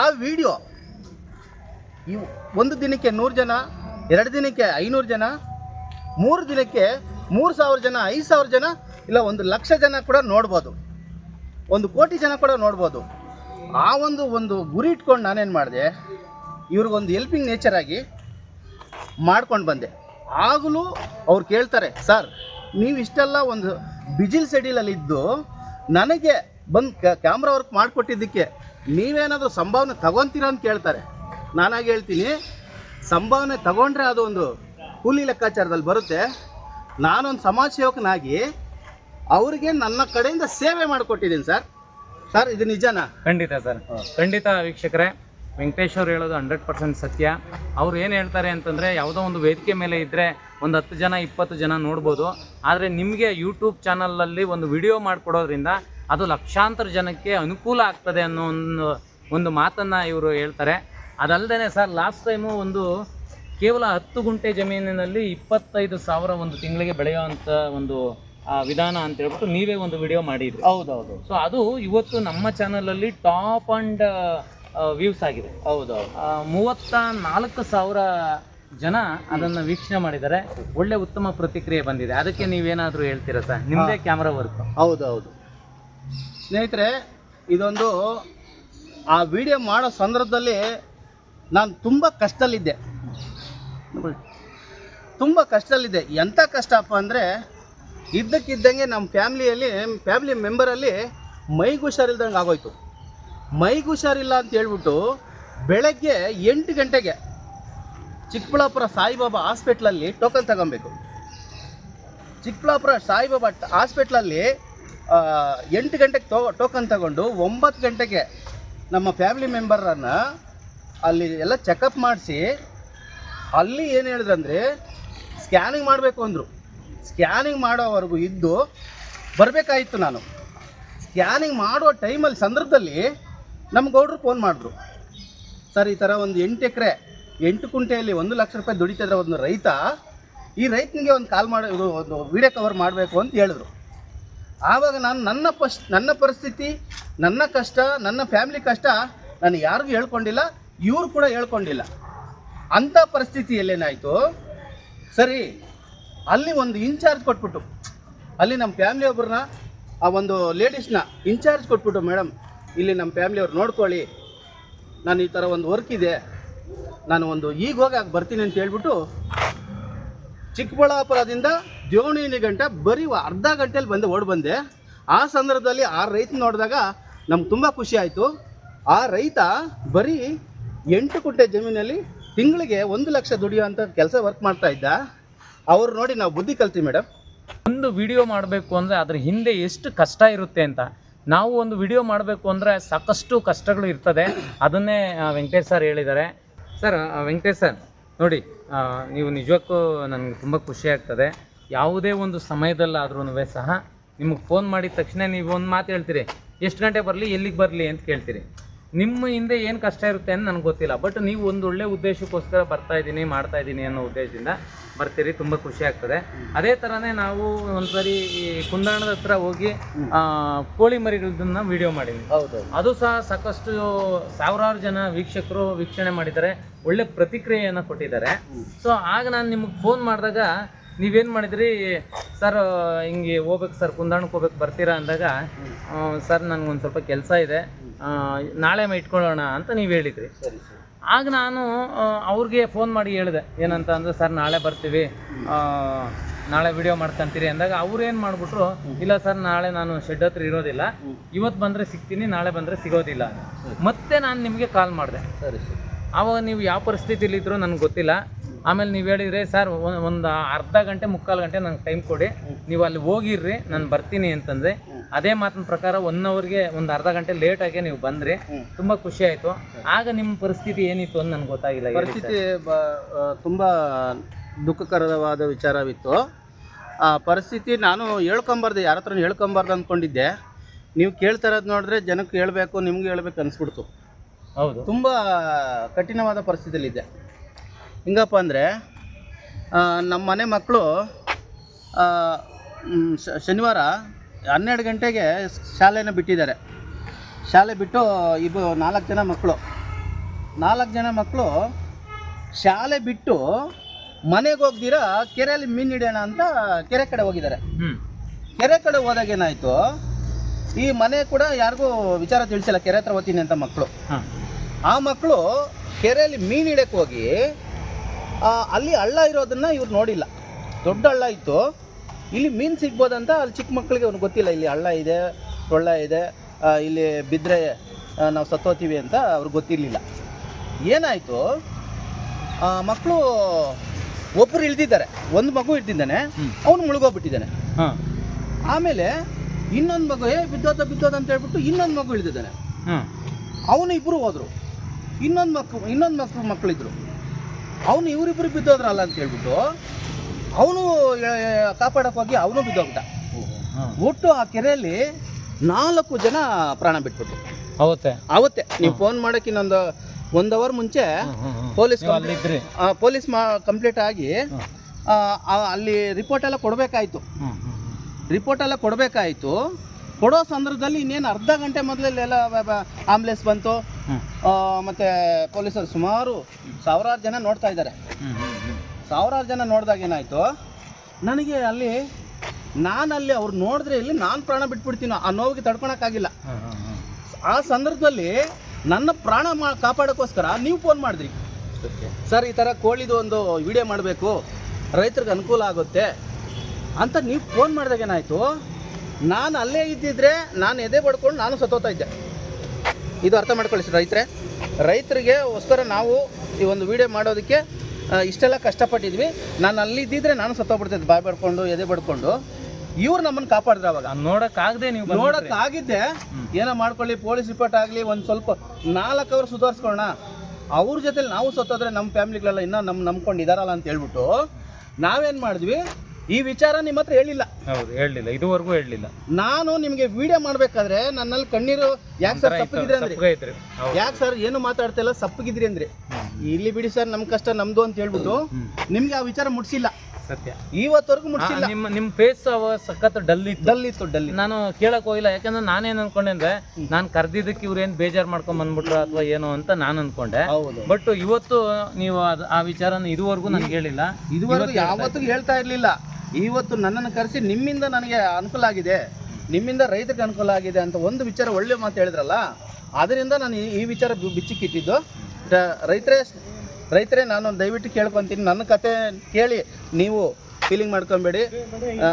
Speaker 2: ಆ ವಿಡಿಯೋ ಇವು ಒಂದು ದಿನಕ್ಕೆ ನೂರು ಜನ, ಎರಡು ದಿನಕ್ಕೆ ಐನೂರು ಜನ, ಮೂರು ದಿನಕ್ಕೆ ಮೂರು ಸಾವಿರ ಜನ, ಐದು ಸಾವಿರ ಜನ, ಇಲ್ಲ ಒಂದು ಲಕ್ಷ ಜನ ಕೂಡ ನೋಡ್ಬೋದು. ಒಂದು ಕೋಟಿ ಜನ ಕೂಡ ನೋಡ್ಬೋದು. ಆ ಒಂದು ಒಂದು ಗುರಿ ಇಟ್ಕೊಂಡು ನಾನೇನು ಮಾಡಿದೆ, ಇವ್ರಿಗೊಂದು ಹೆಲ್ಪಿಂಗ್ ನೇಚರ್ ಆಗಿ ಮಾಡ್ಕೊಂಡು ಬಂದೆ. ಆಗಲೂ ಅವ್ರು ಕೇಳ್ತಾರೆ, ಸರ್, ನೀವು ಇಷ್ಟೆಲ್ಲ ಒಂದು ಬಿಜಿಲ್ ಶೆಡ್ಯೂಲಲ್ಲಿ ಇದ್ದು ನನಗೆ ಬಂದು ಕ್ಯಾಮ್ರಾ ವರ್ಕ್ ಮಾಡಿಕೊಟ್ಟಿದ್ದಕ್ಕೆ ನೀವೇನಾದರೂ ಸಂಭಾವನೆ ತಗೊತೀರಾ ಅಂತ ಕೇಳ್ತಾರೆ. ನಾನಾಗಿ ಹೇಳ್ತೀನಿ, ಸಂಭಾವನೆ ತಗೊಂಡ್ರೆ ಅದು ಒಂದು ಕೂಲಿ ಲೆಕ್ಕಾಚಾರದಲ್ಲಿ ಬರುತ್ತೆ. ನಾನೊಂದು ಸಮಾಜ ಸೇವಕನಾಗಿ ಅವರಿಗೆ ನನ್ನ ಕಡೆಯಿಂದ ಸೇವೆ ಮಾಡಿಕೊಟ್ಟಿದ್ದೀನಿ ಸರ್. ಸರ್, ಇದು ನಿಜನಾ?
Speaker 1: ಖಂಡಿತ ಸರ್. ಖಂಡಿತ ವೀಕ್ಷಕರೇ, ವೆಂಕಟೇಶ್ ಅವ್ರು ಹೇಳೋದು ಹಂಡ್ರೆಡ್ ಪರ್ಸೆಂಟ್ ಸತ್ಯ. ಅವ್ರು ಏನು ಹೇಳ್ತಾರೆ ಅಂತಂದರೆ, ಯಾವುದೋ ಒಂದು ವೇದಿಕೆ ಮೇಲೆ ಇದ್ದರೆ ಒಂದು ಹತ್ತು ಜನ, ಇಪ್ಪತ್ತು ಜನ ನೋಡ್ಬೋದು. ಆದರೆ ನಿಮಗೆ ಯೂಟ್ಯೂಬ್ ಚಾನಲಲ್ಲಿ ಒಂದು ವಿಡಿಯೋ ಮಾಡಿಕೊಡೋದ್ರಿಂದ ಅದು ಲಕ್ಷಾಂತರ ಜನಕ್ಕೆ ಅನುಕೂಲ ಆಗ್ತದೆ ಅನ್ನೋ ಒಂದು ಒಂದು ಮಾತನ್ನು ಇವರು ಹೇಳ್ತಾರೆ. ಅದಲ್ಲದೆ ಸರ್ ಲಾಸ್ಟ್ ಟೈಮು ಒಂದು ಕೇವಲ ಹತ್ತು ಗುಂಟೆ ಜಮೀನಿನಲ್ಲಿ ಇಪ್ಪತ್ತೈದು ಸಾವಿರ ಒಂದು ತಿಂಗಳಿಗೆ ಬೆಳೆಯುವಂಥ ಒಂದು ಆ, ವಿಧಾನ ಅಂತ ಹೇಳ್ಬಿಟ್ಟು ನೀವೇ ಒಂದು ವಿಡಿಯೋ ಮಾಡಿದ್ರಿ.
Speaker 2: ಹೌದೌದು.
Speaker 1: ಸೊ ಅದು ಇವತ್ತು ನಮ್ಮ ಚಾನಲಲ್ಲಿ ಟಾಪ್ ಅಂಡ್ ವ್ಯೂಸ್ ಆಗಿದೆ.
Speaker 2: ಹೌದೌದು.
Speaker 1: ಮೂವತ್ತ ನಾಲ್ಕು ಸಾವಿರ ಜನ ಅದನ್ನು ವೀಕ್ಷಣೆ ಮಾಡಿದ್ದಾರೆ. ಒಳ್ಳೆ ಉತ್ತಮ ಪ್ರತಿಕ್ರಿಯೆ ಬಂದಿದೆ. ಅದಕ್ಕೆ ನೀವೇನಾದರೂ ಹೇಳ್ತೀರಾ ಸರ್? ನಿಮ್ಮದೇ ಕ್ಯಾಮ್ರಾ ವರ್ಕ್
Speaker 2: ಹೌದೌದು. ಸ್ನೇಹಿತರೆ ಇದೊಂದು ಆ ವಿಡಿಯೋ ಮಾಡೋ ಸಂದರ್ಭದಲ್ಲಿ ನಾನು ತುಂಬ ಕಷ್ಟದಲ್ಲಿದ್ದೆ. ತುಂಬ ಕಷ್ಟದಲ್ಲಿದೆ. ಎಂಥ ಕಷ್ಟಪ್ಪ ಅಂದರೆ, ಇದ್ದಕ್ಕಿದ್ದಂಗೆ ನಮ್ಮ ಫ್ಯಾಮ್ಲಿಯಲ್ಲಿ, ಫ್ಯಾಮಿಲಿ ಮೆಂಬರಲ್ಲಿ ಮೈಗೆ ಹುಷಾರಿಲ್ದಂಗೆ ಆಗೋಯ್ತು. ಮೈಗೆ ಹುಷಾರಿಲ್ಲ ಅಂತ ಹೇಳ್ಬಿಟ್ಟು ಬೆಳಗ್ಗೆ ಎಂಟು ಗಂಟೆಗೆ ಚಿಕ್ಕಬಳ್ಳಾಪುರ ಸಾಯಿಬಾಬಾ ಹಾಸ್ಪಿಟ್ಲಲ್ಲಿ ಟೋಕನ್ ತಗೊಬೇಕು. ಚಿಕ್ಕಬಳ್ಳಾಪುರ ಸಾಯಿಬಾಬಾ ಹಾಸ್ಪಿಟ್ಲಲ್ಲಿ ಎಂಟು ಗಂಟೆಗೆ ತೋ ಟೋಕನ್ ತಗೊಂಡು ಒಂಬತ್ತು ಗಂಟೆಗೆ ನಮ್ಮ ಫ್ಯಾಮಿಲಿ ಮೆಂಬರನ್ನು ಅಲ್ಲಿ ಎಲ್ಲ ಚೆಕಪ್ ಮಾಡಿಸಿ ಅಲ್ಲಿ ಏನು ಹೇಳಿದ್ರಂದರೆ ಸ್ಕ್ಯಾನಿಂಗ್ ಮಾಡಬೇಕು ಅಂದರು. ಸ್ಕ್ಯಾನಿಂಗ್ ಮಾಡೋವರೆಗೂ ಇದ್ದು ಬರಬೇಕಾಯಿತು ನಾನು. ಸ್ಕ್ಯಾನಿಂಗ್ ಮಾಡೋ ಟೈಮಲ್ಲಿ ಸಂದರ್ಭದಲ್ಲಿ ನಮ್ಮ ಗೌಡ್ರು ಫೋನ್ ಮಾಡಿದ್ರು. ಸರ್, ಈ ಥರ ಒಂದು ಎಂಟು ಎಕರೆ, ಎಂಟು ಕುಂಟೆಯಲ್ಲಿ ಒಂದು ಲಕ್ಷ ರೂಪಾಯಿ ದುಡಿತಿದ್ರೆ ಒಂದು ರೈತ, ಈ ರೈತನಿಗೆ ಒಂದು ಕಾಲ್ ಮಾಡಿ ಒಂದು ವಿಡಿಯೋ ಕವರ್ ಮಾಡಬೇಕು ಅಂತ ಹೇಳಿದ್ರು. ಆವಾಗ ನಾನು ನನ್ನ ಪಸ್, ನನ್ನ ಪರಿಸ್ಥಿತಿ, ನನ್ನ ಕಷ್ಟ, ನನ್ನ ಫ್ಯಾಮಿಲಿ ಕಷ್ಟ ನಾನು ಯಾರಿಗೂ ಹೇಳ್ಕೊಂಡಿಲ್ಲ, ಇವರು ಕೂಡ ಹೇಳ್ಕೊಂಡಿಲ್ಲ. ಅಂಥ ಪರಿಸ್ಥಿತಿಯಲ್ಲೇನಾಯಿತು ಸರಿ, ಅಲ್ಲಿ ಒಂದು ಇನ್ಚಾರ್ಜ್ ಕೊಟ್ಬಿಟ್ಟು, ಅಲ್ಲಿ ನಮ್ಮ ಫ್ಯಾಮಿಲಿ ಒಬ್ಬರನ್ನ ಆ ಒಂದು ಲೇಡೀಸ್ನ ಇನ್ಚಾರ್ಜ್ ಕೊಟ್ಬಿಟ್ಟು, ಮೇಡಮ್, ಇಲ್ಲಿ ನಮ್ಮ ಫ್ಯಾಮಿಲಿಯವ್ರು ನೋಡ್ಕೊಳ್ಳಿ. ನಾನು ಈ ಥರ ಒಂದು ವರ್ಕ್ ಇದೆ. ನಾನು ಒಂದು ಈಗ ಹೋಗಿ ಆಗ ಬರ್ತೀನಿ ಅಂತ ಹೇಳ್ಬಿಟ್ಟು, ಚಿಕ್ಕಬಳ್ಳಾಪುರದಿಂದ ದೇವಣಿನಿ ಗಂಟೆ ಬರೀ ಅರ್ಧ ಗಂಟೆಯಲ್ಲಿ ಬಂದೆ ಓಡ್ ಬಂದೆ. ಆ ಸಂದರ್ಭದಲ್ಲಿ ಆ ರೈತ ನೋಡಿದಾಗ ನಮ್ಗೆ ತುಂಬ ಖುಷಿ ಆಯಿತು. ಆ ರೈತ ಬರೀ ಎಂಟು ಕುಂಟೆ ಜಮೀನಲ್ಲಿ ತಿಂಗಳಿಗೆ ಒಂದು ಲಕ್ಷ ದುಡಿಯುವಂಥ ಕೆಲಸ ವರ್ಕ್ ಮಾಡ್ತಾ ಇದ್ದ. ಅವ್ರು ನೋಡಿ ನಾವು ಬುದ್ಧಿ ಕಲ್ತೀವಿ ಮೇಡಮ್
Speaker 1: ಒಂದು ವಿಡಿಯೋ ಮಾಡಬೇಕು ಅಂದರೆ ಅದ್ರ ಹಿಂದೆ ಎಷ್ಟು ಕಷ್ಟ ಇರುತ್ತೆ ಅಂತ. ನಾವು ಒಂದು ವಿಡಿಯೋ ಮಾಡಬೇಕು ಅಂದರೆ ಸಾಕಷ್ಟು ಕಷ್ಟಗಳು ಇರ್ತದೆ. ಅದನ್ನೇ ವೆಂಕಟೇಶ್ ಸರ್ ಹೇಳಿದ್ದಾರೆ. ಸರ್ ವೆಂಕಟೇಶ್ ಸರ್ ನೋಡಿ ನೀವು ನಿಜಕ್ಕೂ ನನಗೆ ತುಂಬ ಖುಷಿ ಆಗ್ತದೆ. ಯಾವುದೇ ಒಂದು ಸಮಯದಲ್ಲಾದ್ರೂ ಸಹ ನಿಮಗೆ ಫೋನ್ ಮಾಡಿದ ತಕ್ಷಣ ನೀವು ಒಂದು ಮಾತು ಹೇಳ್ತೀರಿ. ಎಷ್ಟು ಗಂಟೆ ಬರಲಿ, ಎಲ್ಲಿಗೆ ಬರಲಿ ಅಂತ ಕೇಳ್ತೀರಿ. ನಿಮ್ಮ ಹಿಂದೆ ಏನು ಕಷ್ಟ ಇರುತ್ತೆ ಅಂತ ನನಗೆ ಗೊತ್ತಿಲ್ಲ. ಬಟ್ ನೀವು ಒಂದು ಒಳ್ಳೆ ಉದ್ದೇಶಕ್ಕೋಸ್ಕರ ಬರ್ತಾ ಇದ್ದೀನಿ ಮಾಡ್ತಾ ಇದ್ದೀನಿ ಅನ್ನೋ ಉದ್ದೇಶದಿಂದ ಬರ್ತೀರಿ ತುಂಬ ಖುಷಿ ಆಗ್ತದೆ. ಅದೇ ಥರನೇ ನಾವು ಒಂದ್ಸರಿ ಈ ಕುಂದಾಣದ ಹತ್ರ ಹೋಗಿ ಕೋಳಿ ಮರಿಗಳನ್ನ ವಿಡಿಯೋ ಮಾಡಿದ್ವಿ.
Speaker 2: ಹೌದು
Speaker 1: ಅದು ಸಹ ಸಾಕಷ್ಟು ಸಾವಿರಾರು ಜನ ವೀಕ್ಷಕರು ವೀಕ್ಷಣೆ ಮಾಡಿದ್ದಾರೆ ಒಳ್ಳೆ ಪ್ರತಿಕ್ರಿಯೆಯನ್ನು ಕೊಟ್ಟಿದ್ದಾರೆ. ಸೊ ಆಗ ನಾನು ನಿಮಗೆ ಫೋನ್ ಮಾಡಿದಾಗ ನೀವೇನು ಮಾಡಿದ್ರಿ ಸರ್ ಹಿಂಗೆ ಹೋಗ್ಬೇಕು ಸರ್ ಕುಂದಾಣಕ್ಕೆ ಹೋಗ್ಬೇಕು ಬರ್ತೀರಾ? ಅಂದಾಗ ಸರ್ ನನಗೊಂದು ಸ್ವಲ್ಪ ಕೆಲಸ ಇದೆ. ನಾಳೆ ಮ ಇಟ್ಕೊಳ್ಳೋಣ ಅಂತ ನೀವು ಹೇಳಿದ್ರಿ.
Speaker 2: ಸರಿ ಸರಿ.
Speaker 1: ಆಗ ನಾನು ಅವ್ರಿಗೆ ಫೋನ್ ಮಾಡಿ ಹೇಳಿದೆ. ಏನಂತ ಅಂದರೆ ಸರ್ ನಾಳೆ ಬರ್ತೀವಿ. ನಾಳೆ ವಿಡಿಯೋ ಮಾಡ್ಕೊಂತೀರಿ ಅಂದಾಗ ಅವ್ರು ಏನು ಮಾಡಿಬಿಟ್ರು ಇಲ್ಲ ಸರ್ ನಾಳೆ ನಾನು ಶೆಡ್ ಹತ್ರ ಇರೋದಿಲ್ಲ. ಇವತ್ತು ಬಂದರೆ ಸಿಗ್ತೀನಿ ನಾಳೆ ಬಂದರೆ ಸಿಗೋದಿಲ್ಲ. ಮತ್ತೆ ನಾನು ನಿಮಗೆ ಕಾಲ್ ಮಾಡಿದೆ.
Speaker 2: ಸರಿ ಸರಿ.
Speaker 1: ಆವಾಗ ನೀವು ಯಾವ ಪರಿಸ್ಥಿತಿಲಿದ್ದರೂ ನನಗೆ ಗೊತ್ತಿಲ್ಲ. ಆಮೇಲೆ ನೀವು ಹೇಳಿದ್ರೆ ಸರ್ ಒಂದು ಅರ್ಧ ಗಂಟೆ ಮುಕ್ಕಾಲು ಗಂಟೆ ನಂಗೆ ಟೈಮ್ ಕೊಡಿ. ನೀವು ಅಲ್ಲಿ ಹೋಗಿರ್ರಿ ನಾನು ಬರ್ತೀನಿ ಅಂತಂದರೆ. ಅದೇ ಮಾತಿನ ಪ್ರಕಾರ ಒನ್ ಅವರ್ಗೆ ಒಂದು ಅರ್ಧ ಗಂಟೆ ಲೇಟ್ ಆಗಿ ನೀವು ಬಂದ್ರಿ ತುಂಬ ಖುಷಿ ಆಯ್ತು. ಆಗ ನಿಮ್ಮ ಪರಿಸ್ಥಿತಿ ಏನಿತ್ತು ಅಂತ ನನ್ಗೆ ಗೊತ್ತಾಗಿಲ್ಲ
Speaker 2: ಪರಿಸ್ಥಿತಿ ಬ ತುಂಬ ದುಃಖಕರವಾದ ವಿಚಾರವಿತ್ತು. ಆ ಪರಿಸ್ಥಿತಿ ನಾನು ಹೇಳ್ಕೊಂಬಾರ್ದು ಯಾರ ಹತ್ರ ಹೇಳ್ಕೊಂಬಾರ್ದು ಅಂದ್ಕೊಂಡಿದ್ದೆ ನೀವು ಕೇಳ್ತಾ ಇರೋದು ನೋಡಿದ್ರೆ ಜನಕ್ಕೆ ಹೇಳಬೇಕು ನಿಮ್ಗೆ ಹೇಳ್ಬೇಕು ಅನಿಸ್ಬಿಡ್ತು.
Speaker 1: ಹೌದು.
Speaker 2: ತುಂಬ ಕಠಿಣವಾದ ಪರಿಸ್ಥಿತಿಯಲ್ಲಿದ್ದೆ. ಹಿಂಗಪ್ಪ ಅಂದರೆ ನಮ್ಮ ಮನೆ ಮಕ್ಕಳು ಶನಿವಾರ ಹನ್ನೆರಡು ಗಂಟೆಗೆ ಶಾಲೆನ ಬಿಟ್ಟಿದ್ದಾರೆ. ಶಾಲೆ ಬಿಟ್ಟು ಇದು ನಾಲ್ಕು ಜನ ಮಕ್ಕಳು ನಾಲ್ಕು ಜನ ಮಕ್ಕಳು ಶಾಲೆ ಬಿಟ್ಟು ಮನೆಗೆ ಹೋಗ್ದಿರ ಕೆರೆಯಲ್ಲಿ ಮೀನು ಹಿಡಿಯೋಣ ಅಂತ ಕೆರೆ ಕಡೆ ಹೋಗಿದ್ದಾರೆ. ಕೆರೆ ಕಡೆ ಹೋದಾಗ ಏನಾಯಿತು ಈ ಮನೆ ಕೂಡ ಯಾರಿಗೂ ವಿಚಾರ ತಿಳಿಸಿಲ್ಲ ಕೆರೆ ಹತ್ರ ಹೋಗ್ತೀನಿ ಅಂತ ಮಕ್ಕಳು ಆ ಮಕ್ಕಳು ಕೆರೆಯಲ್ಲಿ ಮೀನು ಹಿಡಕ್ಕೆ ಹೋಗಿ ಅಲ್ಲಿ ಹಳ್ಳ ಇರೋದನ್ನ ಇವ್ರು ನೋಡಿಲ್ಲ. ದೊಡ್ಡ ಹಳ್ಳ ಇತ್ತು. ಇಲ್ಲಿ ಮೀನು ಸಿಗ್ಬೋದಂತ ಅಲ್ಲಿ ಚಿಕ್ಕ ಮಕ್ಕಳಿಗೆ ಅವ್ರಿಗೆ ಗೊತ್ತಿಲ್ಲ ಇಲ್ಲಿ ಹಳ್ಳ ಇದೆ ಟೊಳ್ಳ ಇದೆ ಇಲ್ಲಿ ಬಿದ್ದರೆ ನಾವು ಸತ್ತೋತೀವಿ ಅಂತ ಅವ್ರಿಗೆ ಗೊತ್ತಿರಲಿಲ್ಲ. ಏನಾಯಿತು? ಮಕ್ಕಳು ಒಬ್ಬರು ಇಳ್ದಿದ್ದಾರೆ ಒಂದು ಮಗು ಇಳ್ದಿದ್ದಾನೆ. ಅವನು ಮುಳುಗೋಗ್ಬಿಟ್ಟಿದ್ದಾನೆ.
Speaker 1: ಹಾ.
Speaker 2: ಆಮೇಲೆ ಇನ್ನೊಂದು ಮಗು ಏ ಬಿದ್ದೋದ ಬಿದ್ದೋದ ಅಂತ ಹೇಳ್ಬಿಟ್ಟು ಇನ್ನೊಂದು ಮಗು ಇಳ್ದಿದ್ದಾನೆ. ಅವನು ಇಬ್ಬರು ಹೋದರು. ಇನ್ನೊಂದು ಮಕ್ಕಳು ಇನ್ನೊಂದು ಮಕ್ಕಳು ಮಕ್ಕಳಿದ್ರು ಅವನು ಇವರಿಬ್ಬರು ಬಿದ್ದೋದ್ರಲ್ಲ ಅಂತ ಹೇಳ್ಬಿಟ್ಟು ಅವನು ಕಾಪಾಡಕ್ಕೆ ಹೋಗಿ ಅವನು ಬಿದ್ದೋಗ್ಬಿಟ್ಟ. ಒಟ್ಟು ಆ ಕೆರೆಯಲ್ಲಿ ನಾಲ್ಕು ಜನ ಪ್ರಾಣ ಬಿಟ್ಬಿಟ್ಟು
Speaker 1: ಅವತ್ತೆ?
Speaker 2: ಅವತ್ತೆ. ನೀವು ಫೋನ್ ಮಾಡೋಕೆ ಇನ್ನೊಂದು ಒಂದು ಅವರ್ ಮುಂಚೆ ಪೊಲೀಸ್ ಪೊಲೀಸ್ ಮಾ ಕಂಪ್ಲೀಟ್ ಆಗಿ ಅಲ್ಲಿ ರಿಪೋರ್ಟ್ ಎಲ್ಲ ಕೊಡಬೇಕಾಯ್ತು. ರಿಪೋರ್ಟ್ ಎಲ್ಲ ಕೊಡಬೇಕಾಯಿತು. ಕೊಡೋ ಸಂದರ್ಭದಲ್ಲಿ ಇನ್ನೇನು ಅರ್ಧ ಗಂಟೆ ಮೊದಲೆಲ್ಲ ಆಂಬುಲೆನ್ಸ್ ಬಂತು. ಮತ್ತು ಪೊಲೀಸರು ಸುಮಾರು ಸಾವಿರಾರು ಜನ ನೋಡ್ತಾ ಇದ್ದಾರೆ. ಸಾವಿರಾರು ಜನ ನೋಡಿದಾಗ ಏನಾಯಿತು? ನನಗೆ ಅಲ್ಲಿ ನಾನು ಅಲ್ಲಿ ಅವ್ರು ನೋಡಿದ್ರೆ ಇಲ್ಲಿ ನಾನು ಪ್ರಾಣ ಬಿಟ್ಬಿಡ್ತೀನಿ ಆ ನೋವಿಗೆ ತಡ್ಕೊಳಕ್ಕಾಗಿಲ್ಲ. ಆ ಸಂದರ್ಭದಲ್ಲಿ ನನ್ನ ಪ್ರಾಣ ಮಾ ಕಾಪಾಡೋಕ್ಕೋಸ್ಕರ ನೀವು ಫೋನ್ ಮಾಡಿದ್ರಿ. ಸರ್ ಈ ಥರ ಕೋಳಿದು ಒಂದು ವಿಡಿಯೋ ಮಾಡಬೇಕು. ರೈತರಿಗೆ ಅನುಕೂಲ ಆಗುತ್ತೆ ಅಂತ ನೀವು ಫೋನ್ ಮಾಡಿದಾಗ ಏನಾಯಿತು? ನಾನು ಅಲ್ಲೇ ಇದ್ದಿದ್ರೆ ನಾನು ಎದೆ ಬಡ್ಕೊಂಡು ನಾನು ಸತ್ತೋತಾ ಇದ್ದೆ. ಇದು ಅರ್ಥ ಮಾಡ್ಕೊಳ್ಳಿ ಸರ್ ರೈತರೆ. ರೈತರಿಗೆ ಗೋಸ್ಕರ ನಾವು ಈ ಒಂದು ವಿಡಿಯೋ ಮಾಡೋದಕ್ಕೆ ಇಷ್ಟೆಲ್ಲ ಕಷ್ಟಪಟ್ಟಿದ್ವಿ. ನಾನು ಅಲ್ಲಿ ಇದ್ದಿದ್ರೆ ನಾನು ಸತ್ತೋಗ್ಬಿಡ್ತಿದ್ದೆ ಬಾಯ್ ಬಡ್ಕೊಂಡು ಎದೆ ಬಡ್ಕೊಂಡು. ಇವ್ರು ನಮ್ಮನ್ನು ಕಾಪಾಡಿದ್ರು ಅವಾಗ.
Speaker 1: ನೋಡೋಕ್ಕಾಗದೆ ನೀವು
Speaker 2: ನೋಡೋಕ್ಕಾಗಿದ್ದೆ. ಏನೋ ಮಾಡ್ಕೊಳ್ಳಿ ಪೊಲೀಸ್ ರಿಪೋರ್ಟ್ ಆಗಲಿ ಒಂದು ಸ್ವಲ್ಪ ನಾಲ್ಕು ಅವ್ರು ಸುಧಾರಿಸ್ಕೊಳ್ಳೋಣ. ಅವ್ರ ಜೊತೆಲಿ ನಾವು ಸತ್ತೋದ್ರೆ ನಮ್ಮ ಫ್ಯಾಮಿಲಿಗಳೆಲ್ಲ ಇನ್ನೂ ನಮ್ಮ ನಂಬ್ಕೊಂಡು ಇದಾರಲ್ಲ ಅಂತ ಹೇಳ್ಬಿಟ್ಟು ನಾವೇನು ಮಾಡಿದ್ವಿ? ಈ ವಿಚಾರ ನಿಮ್ಮ ಹತ್ರ ಹೇಳಿಲ್ಲ.
Speaker 1: ಹೌದು ಹೇಳಲಿಲ್ಲ ಇದುವರೆಗೂ ಹೇಳಲಿಲ್ಲ
Speaker 2: ನಾನು ನಿಮಗೆ ವಿಡಿಯೋ ಮಾಡಬೇಕಾದ್ರೆ ನನ್ನಲ್ಲಿ ಕಣ್ಣೀರು ಯಾಕೆ ಸರ್ ಸಪ್ಪಗಿದ್ರಿ ಅಂದ್ರೆ?
Speaker 1: ಇದ್ರಿ
Speaker 2: ಯಾಕೆ ಸರ್ ಏನು ಮಾತಾಡ್ತಾ ಇಲ್ಲ ಸಪ್ಪಗಿದ್ರಿ ಅಂದ್ರೆ? ಇಲ್ಲಿ ಬಿಡಿ ಸರ್ ನಮ್ಮ ಕಷ್ಟ ನಮ್ದು ಅಂತ ಹೇಳ್ಬಿಟ್ಟು. ನಿಮ್ಗೆ ಆ ವಿಚಾರ ಮುಟ್ಸಿಲ್ಲ.
Speaker 1: ಸತ್ಯ.
Speaker 2: ಇವತ್ತವರೆಗೂ ಮುಟ್ಸಿಲ್ಲ.
Speaker 1: ನಿಮ್ಮ ನಿಮ್ಮ ಫೇಸ್ ಅವ ಸಖತ್ ಡಲ್ ಇತ್ತು.
Speaker 2: ಡಲ್ ಇತ್ತು ಡಲ್
Speaker 1: ನಾನು ಕೇಳಕ್ ಹೋಗಿಲ್ಲ. ಯಾಕಂದ್ರೆ ನಾನೇನ್ ಅನ್ಕೊಂಡೆ ಅಂದ್ರೆ ನಾನು ಕರ್ದಿದ್ದಕ್ಕೆ ಇವ್ರೇನ್ ಬೇಜಾರ್ ಮಾಡ್ಕೊಂಡ್ ಬಂದ್ಬಿಟ್ರ ಅಥವಾ ಏನೋ ಅಂತ ನಾನು ಅನ್ಕೊಂಡೆ.
Speaker 2: ಹೌದು.
Speaker 1: ಬಟ್ ಇವತ್ತು ನೀವು ಆ ವಿಚಾರನ ಇದುವರೆಗೂ ನನ್ಗೆ ಹೇಳಿಲ್ಲ.
Speaker 2: ಇದುವರೆಗೂ ಯಾವತ್ತೂ ಹೇಳ್ತಾ ಇರಲಿಲ್ಲ. ಇವತ್ತು ನನ್ನನ್ನು ಕರೆಸಿ ನಿಮ್ಮಿಂದ ನನಗೆ ಅನುಕೂಲ ಆಗಿದೆ. ನಿಮ್ಮಿಂದ ರೈತರಿಗೆ ಅನುಕೂಲ ಆಗಿದೆ ಅಂತ ಒಂದು ವಿಚಾರ ಒಳ್ಳೆ ಮಾತು ಹೇಳಿದ್ರಲ್ಲ, ಅದರಿಂದ ನಾನು ಈ- ವಿಚಾರ ಬಿಚ್ಚಿಕ್ಕಿಟ್ಟಿದ್ದು. ರೈತರೇ ರೈತರೇ, ನಾನು ದಯವಿಟ್ಟು ಕೇಳ್ಕೊತೀನಿ. ನನ್ನ ಕತೆ ಕೇಳಿ ನೀವು ಫೀಲಿಂಗ್ ಮಾಡ್ಕೊಬೇಡಿ.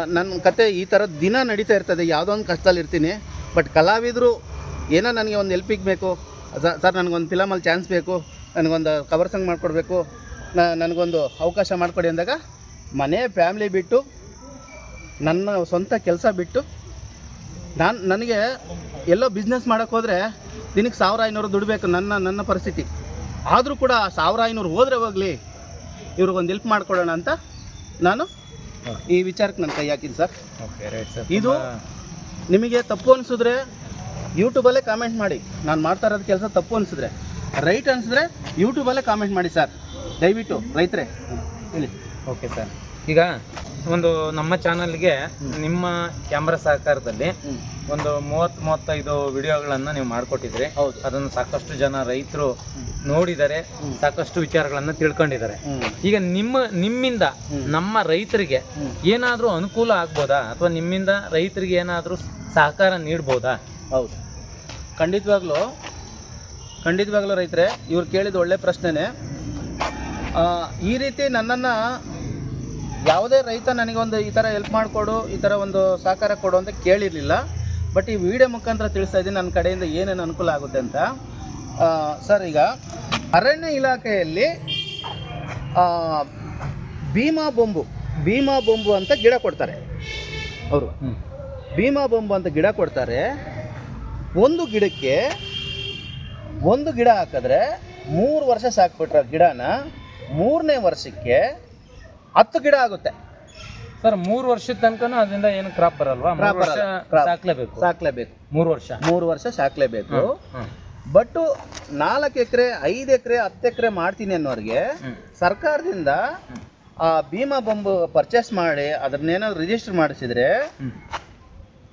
Speaker 2: ನನ್ನ ಕತೆ ಈ ಥರ ದಿನ ನಡೀತಾ ಇರ್ತದೆ. ಯಾವುದೋ ಒಂದು ಕಷ್ಟದಲ್ಲಿ ಇರ್ತೀನಿ. ಬಟ್ ಕಲಾವಿದರು ಏನೋ ನನಗೆ ಒಂದು ಎಲ್ಪಿಗೆ ಬೇಕು. ಸರ್, ನನಗೊಂದು ಫಿಲಮಲ್ಲಿ ಚಾನ್ಸ್ ಬೇಕು. ನನಗೊಂದು ಕವರ್ ಸಾಂಗ್ ಮಾಡಿಕೊಡ್ಬೇಕು. ನನಗೊಂದು ಅವಕಾಶ ಮಾಡಿಕೊಡಿ ಅಂದಾಗ ಮನೆ ಫ್ಯಾಮ್ಲಿ ಬಿಟ್ಟು ನನ್ನ ಸ್ವಂತ ಕೆಲಸ ಬಿಟ್ಟು ನಾನು ನನಗೆ ಎಲ್ಲೋ ಬಿಸ್ನೆಸ್ ಮಾಡೋಕ್ಕೆ ಹೋದರೆ ದಿನಕ್ಕೆ ಸಾವಿರ ಐನೂರು ದುಡಬೇಕು ನನ್ನ ನನ್ನ ಪರಿಸ್ಥಿತಿ. ಆದರೂ ಕೂಡ ಸಾವಿರ ಐನೂರು ಹೋದರೆ ಹೋಗಲಿ ಇವ್ರಿಗೊಂದು ಹೆಲ್ಪ್ ಮಾಡ್ಕೊಡೋಣ ಅಂತ ನಾನು ಈ ವಿಚಾರಕ್ಕೆ ನನ್ನ ಕೈ ಹಾಕಿದ್ದು ಸರ್.
Speaker 1: ಓಕೆ ರೈಟ್ ಸರ್
Speaker 2: ಇದು ನಿಮಗೆ ತಪ್ಪು ಅನಿಸಿದ್ರೆ ಯೂಟ್ಯೂಬಲ್ಲೇ ಕಾಮೆಂಟ್ ಮಾಡಿ. ನಾನು ಮಾಡ್ತಾ ಇರೋದು ಕೆಲಸ ತಪ್ಪು ಅನಿಸಿದ್ರೆ. ರೈಟ್ ಅನಿಸಿದ್ರೆ ಯೂಟ್ಯೂಬಲ್ಲೇ ಕಾಮೆಂಟ್ ಮಾಡಿ ಸರ್. ದಯವಿಟ್ಟು ರೈತರೇ ಹೇಳಿ.
Speaker 1: ಓಕೆ ಸರ್ ಈಗ ಒಂದು ನಮ್ಮ ಚಾನಲ್ಗೆ ನಿಮ್ಮ ಕ್ಯಾಮ್ರಾ ಸಹಕಾರದಲ್ಲಿ ಒಂದು ಮೂವತ್ತು ಮೂವತ್ತೈದು ವಿಡಿಯೋಗಳನ್ನು ನೀವು ಮಾಡಿಕೊಟ್ಟಿದ್ರಿ
Speaker 2: ಹೌದು.
Speaker 1: ಅದನ್ನು ಸಾಕಷ್ಟು ಜನ ರೈತರು ನೋಡಿದ್ದಾರೆ ಸಾಕಷ್ಟು ವಿಚಾರಗಳನ್ನು ತಿಳ್ಕೊಂಡಿದ್ದಾರೆ. ಈಗ ನಿಮ್ಮ ನಿಮ್ಮಿಂದ ನಮ್ಮ ರೈತರಿಗೆ ಏನಾದರೂ ಅನುಕೂಲ ಆಗ್ಬೋದಾ? ಅಥವಾ ನಿಮ್ಮಿಂದ ರೈತರಿಗೆ ಏನಾದರೂ ಸಹಕಾರ ನೀಡ್ಬೋದಾ?
Speaker 2: ಹೌದು. ಖಂಡಿತವಾಗ್ಲೂ ಖಂಡಿತವಾಗ್ಲೂ ರೈತರೇ ಇವ್ರು ಕೇಳಿದ ಒಳ್ಳೆ ಪ್ರಶ್ನೆನೇ ಈ ರೀತಿ ನನ್ನನ್ನು ಯಾವುದೇ ರೈತ ನನಗೊಂದು ಈ ಥರ ಹೆಲ್ಪ್ ಮಾಡಿಕೊಡು ಈ ಥರ ಒಂದು ಸಹಕಾರ ಕೊಡು ಅಂತ ಕೇಳಿರಲಿಲ್ಲ. ಬಟ್ ಈ ವಿಡಿಯೋ ಮುಖಾಂತರ ತಿಳಿಸ್ತಾ ಇದ್ದೀನಿ ನನ್ನ ಕಡೆಯಿಂದ ಏನೇನು ಅನುಕೂಲ ಆಗುತ್ತೆ ಅಂತ. ಸರ್ ಈಗ ಅರಣ್ಯ ಇಲಾಖೆಯಲ್ಲಿ ಭೀಮಾ ಬೊಂಬು ಭೀಮಾ ಬೊಂಬು ಅಂತ ಗಿಡ ಕೊಡ್ತಾರೆ. ಅವರು. ಭೀಮಾ ಬೊಂಬು ಅಂತ ಗಿಡ ಕೊಡ್ತಾರೆ. ಒಂದು ಗಿಡಕ್ಕೆ ಒಂದು ಗಿಡ ಹಾಕಿದ್ರೆ ಮೂರು ವರ್ಷ ಸಾಕ್ಬಿಟ್ರೆ ಗಿಡನ ಮೂರನೇ ವರ್ಷಕ್ಕೆ ಹತ್ತು ಗಿಡ ಆಗುತ್ತೆ
Speaker 1: ಸರ್ ಮೂರು ವರ್ಷದ ತನಕನೂ ಅದರಿಂದ ಏನು ಕ್ರಾಪ್ ಬರಲ್ವಾ ಕ್ರಾಪ್
Speaker 2: Crop
Speaker 1: ವರ್ಷ
Speaker 2: ಬರಲ್ಲ. Crop.
Speaker 1: ಸಾಕ್ಲೇಬೇಕು
Speaker 2: ಸಾಕ್ಲೇಬೇಕು
Speaker 1: ಮೂರು ವರ್ಷ
Speaker 2: ಮೂರು ವರ್ಷ ಸಾಕ್ಲೇಬೇಕು
Speaker 1: ಹ್ಮ್.
Speaker 2: ಬಟ್ ನಾಲ್ಕು ಎಕರೆ ಐದು ಎಕರೆ ಹತ್ತು ಎಕರೆ ಮಾಡ್ತೀನಿ ಅನ್ನೋರಿಗೆ
Speaker 1: ಹ್ಮ್.
Speaker 2: ಸರ್ಕಾರದಿಂದ ಆ ಭೀಮಾ ಬೊಂಬು ಪರ್ಚೇಸ್ ಮಾಡಿ ಅದನ್ನೇನಾದ್ರು ರಿಜಿಸ್ಟರ್ ಮಾಡಿಸಿದ್ರೆ
Speaker 1: ಹ್ಮ್.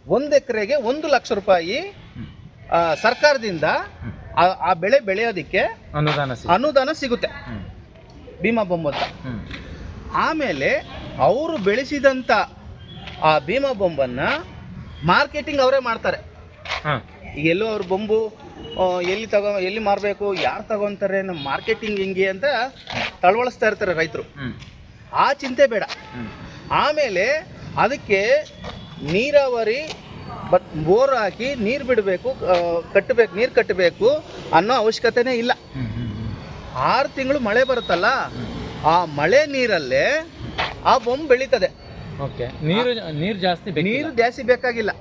Speaker 2: ಒಂದು ಎಕರೆಗೆ ಒಂದು ಲಕ್ಷ ರೂಪಾಯಿ
Speaker 1: ಹ್ಮ್.
Speaker 2: ಆ, ಸರ್ಕಾರದಿಂದ ಆ- ಆ ಬೆಳೆ ಬೆಳೆಯೋದಕ್ಕೆ
Speaker 1: ಅನುದಾನ ಸಿಗ
Speaker 2: ಅನುದಾನ ಸಿಗುತ್ತೆ
Speaker 1: ಹ್ಮ್.
Speaker 2: ಭೀಮಾ ಬೊಂಬು ಅಂತ
Speaker 1: ಹ್ಮ್.
Speaker 2: ಆಮೇಲೆ ಅವರು ಬೆಳೆಸಿದಂಥ ಆ ಭೀಮಾ ಬೊಂಬನ್ನು ಮಾರ್ಕೆಟಿಂಗ್ ಅವರೇ ಮಾಡ್ತಾರೆ.
Speaker 1: ಹಾ.
Speaker 2: ಈಗ ಎಲ್ಲೋ ಅವ್ರ ಬೊಂಬು ಎಲ್ಲಿ ತಗೋ ಎಲ್ಲಿ ಮಾರಬೇಕು ಯಾರು ತಗೊಂತಾರೆ ನಮ್ಮ ಮಾರ್ಕೆಟಿಂಗ್ ಹೆಂಗೆ ಅಂತ ತಳವಳಿಸ್ತಾ ಇರ್ತಾರೆ ರೈತರು. ಆ ಚಿಂತೆ ಬೇಡ. ಆಮೇಲೆ ಅದಕ್ಕೆ ನೀರಾವರಿ ಬಟ್ ಬೋರ್ ಹಾಕಿ ನೀರು ಬಿಡಬೇಕು ಕಟ್ಟಬೇಕು ನೀರು ಕಟ್ಟಬೇಕು ಅನ್ನೋ ಅವಶ್ಯಕತೆನೇ ಇಲ್ಲ. ಆರು ತಿಂಗಳು ಮಳೆ ಬರುತ್ತಲ್ಲ ಆ ಮಳೆ ನೀರಲ್ಲೇ ಆ ಬೊಂಬ್ ಬೆಳೀತದೆ.
Speaker 1: ಓಕೆ. ನೀರು ನೀರು ಜಾಸ್ತಿ.
Speaker 2: ನೀರು ಜಾಸ್ತಿ ಬೇಕಾಗಿಲ್ಲ.